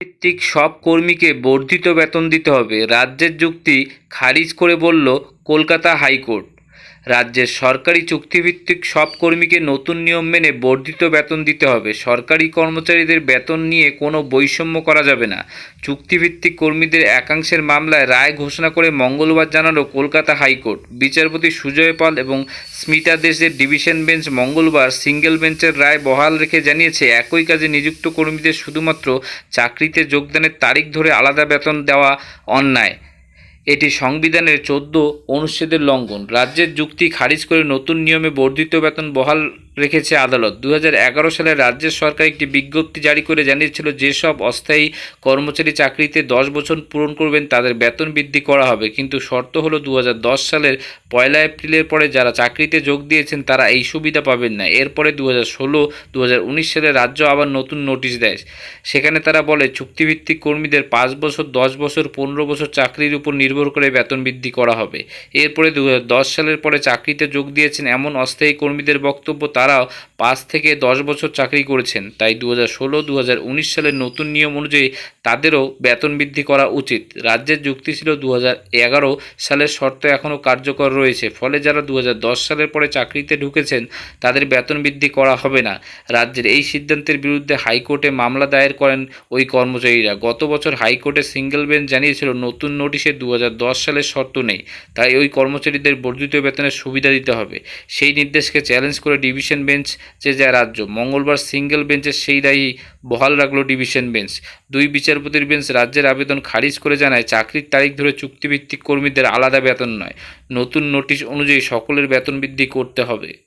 ভিত্তিক সব কর্মীকে বর্ধিত বেতন দিতে হবে। রাজ্যের যুক্তি খারিজ করে বলল কলকাতা হাইকোর্ট। রাজ্যের সরকারি চুক্তিভিত্তিক সব কর্মীকে নতুন নিয়ম মেনে বর্ধিত বেতন দিতে হবে। সরকারি কর্মচারীদের বেতন নিয়ে কোনো বৈষম্য করা যাবে না। চুক্তিভিত্তিক কর্মীদের একাংশের মামলায় রায় ঘোষণা করে মঙ্গলবার জানালো কলকাতা হাইকোর্ট। বিচারপতি সুজয় পাল এবং স্মিতা দেশের ডিভিশন বেঞ্চ মঙ্গলবার সিঙ্গেল বেঞ্চের রায় বহাল রেখে জানিয়েছে, একই কাজে নিযুক্ত কর্মীদের শুধুমাত্র চাকরিতে যোগদানের তারিখ ধরে আলাদা বেতন দেওয়া অন্যায়। এটি সংবিধানের চোদ্দ অনুচ্ছেদের লঙ্ঘন। রাজ্যের যুক্তি খারিজ করে নতুন নিয়মে বর্ধিত বেতন বহাল রেখেছে আদালত। দু হাজার এগারো সালে রাজ্যের সরকার একটি বিজ্ঞপ্তি জারি করে জানিয়েছিল, যেসব অস্থায়ী কর্মচারী চাকরিতে দশ বছর পূরণ করবেন, তাদের বেতন বৃদ্ধি করা হবে। কিন্তু শর্ত হলো দু হাজার দশ সালের পয়লা এপ্রিলের পরে যারা চাকরিতে যোগ দিয়েছেন, তারা এই সুবিধা পাবেন না। এরপরে দু হাজার ষোলো দু সালে রাজ্য আবার নতুন নোটিশ দেয়। সেখানে তারা বলে, চুক্তিভিত্তিক কর্মীদের পাঁচ বছর, দশ বছর, পনেরো বছর চাকরির উপর নির্ভর করে বেতন বৃদ্ধি করা হবে। এরপরে দু হাজার দশ সালের পরে চাকরিতে যোগ দিয়েছেন এমন অস্থায়ী কর্মীদের বক্তব্য তারাও পাঁচ থেকে দশ বছর চাকরি করেছেন। তাই দু হাজার ষোলো দু হাজার উনিশ সালের নতুন নিয়ম অনুযায়ী তাদেরও বেতন বৃদ্ধি করা উচিত। রাজ্যের যুক্তি ছিল দু এগারো সালের শর্ত এখনও কার্যকর রয়েছে। ফলে যারা দু হাজার দশ সালের পরে চাকরিতে ঢুকেছেন, তাদের বেতন বৃদ্ধি করা হবে না। রাজ্যের এই সিদ্ধান্তের বিরুদ্ধে হাইকোর্টে মামলা দায়ের করেন ওই কর্মচারীরা। গত বছর হাইকোর্টে সিঙ্গেল বেঞ্চ জানিয়েছিল, নতুন নোটিশে দু হাজার দশ সালের শর্ত নেই। তাই ওই কর্মচারীদের বর্ধিত বেতনের সুবিধা দিতে হবে। সেই নির্দেশকে চ্যালেঞ্জ করে ডিভিশন বেঞ্চ যে যা রাজ্য। মঙ্গলবার সিঙ্গেল বেঞ্চের সেই রায়ই বহাল রাখল ডিভিশন বেঞ্চ। দুই বিচারপতির বেঞ্চ রাজ্যের আবেদন খারিজ করে জানায়, চাকরির তারিখ ধরে চুক্তিভিত্তিক কর্মীদের আলাদা বেতন নয়। নতুন নোটিশ অনুযায়ী সকলের বেতন বৃদ্ধি করতে হবে।